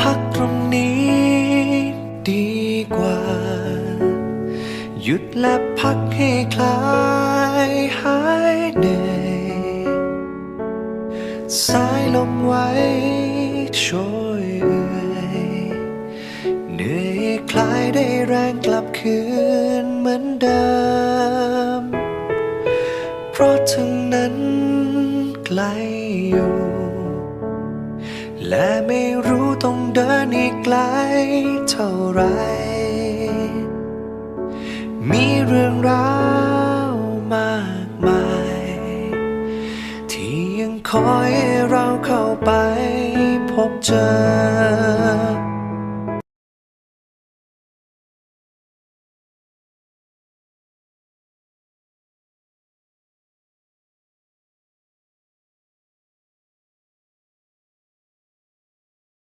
พักตรงนี้ดีกว่า หยุดและพักให้คลายหายเหนื่อยสายลมไว้ช่วยเอ่ยเหนื่อยคลายได้แรงกลับคืนเหมือนเดิม เพราะถึงนั้นไกลอยู่ และไม่รู้ต้องเดินอีกไกลเท่าไร มีเรื่องราวมากมาย ที่ยังคอยเราเข้าไปพบเจอ